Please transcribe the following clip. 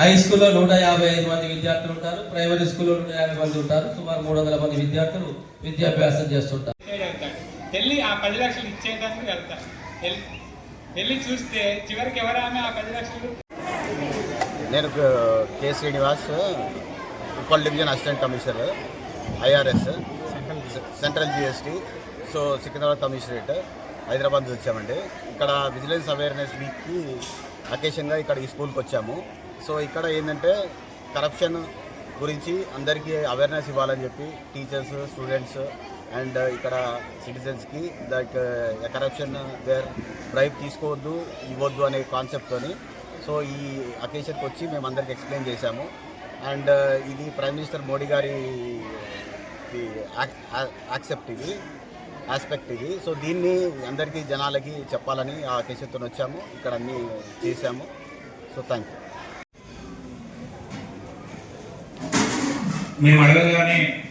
High స్కూల్లో నూట యాభై ఐదు మంది విద్యార్థులు ఉంటారు. ప్రైమరీ స్కూల్లో నూట యాభై మంది ఉంటారు. సుమారు మూడు వందల మంది విద్యార్థులు విద్యాభ్యాసం చేస్తుంటారు. వెళ్ళి ఆ పది లక్షలు ఇచ్చేయడానికి వెళ్తాడు వెళ్ళి చూస్తే చివరికి ఎవరామె ఆ పది లక్షలు నేను క- K Srinivas Uppal division assistant commissioner IRS central GST so Secunderabad commissionerate Hyderabad నుంచి వచ్చామండి. ఇక్కడ విజిలెన్స్ అవేర్నెస్ వీక్కి అకేషన్గా ఇక్కడ ఈ స్కూల్కి వచ్చాము. సో ఇక్కడ ఏంటంటే కరప్షన్ గురించి అందరికీ అవేర్నెస్ ఇవ్వాలని చెప్పి టీచర్స్ స్టూడెంట్స్ అండ్ ఇక్కడ సిటిజన్స్కి లైక్ కరప్షన్ దేర్ బ్రైబ్ తీసుకోవద్దు ఇవ్వద్దు అనే కాన్సెప్ట్తోని సో ఈ అకేషన్కి వచ్చి మేము అందరికి ఎక్స్ప్లెయిన్ చేశాము. అండ్ ఇది ప్రైమ్ మినిస్టర్ మోడీ గారి యాక్సెప్ట్ ఇది. ఆస్పెక్ట్ ఇది. సో దీన్ని అందరికీ జనాలకి చెప్పాలని ఆ కేసుతో వచ్చాము. ఇక్కడ అన్నీ చేశాము. So thank you. మేము అడగగానే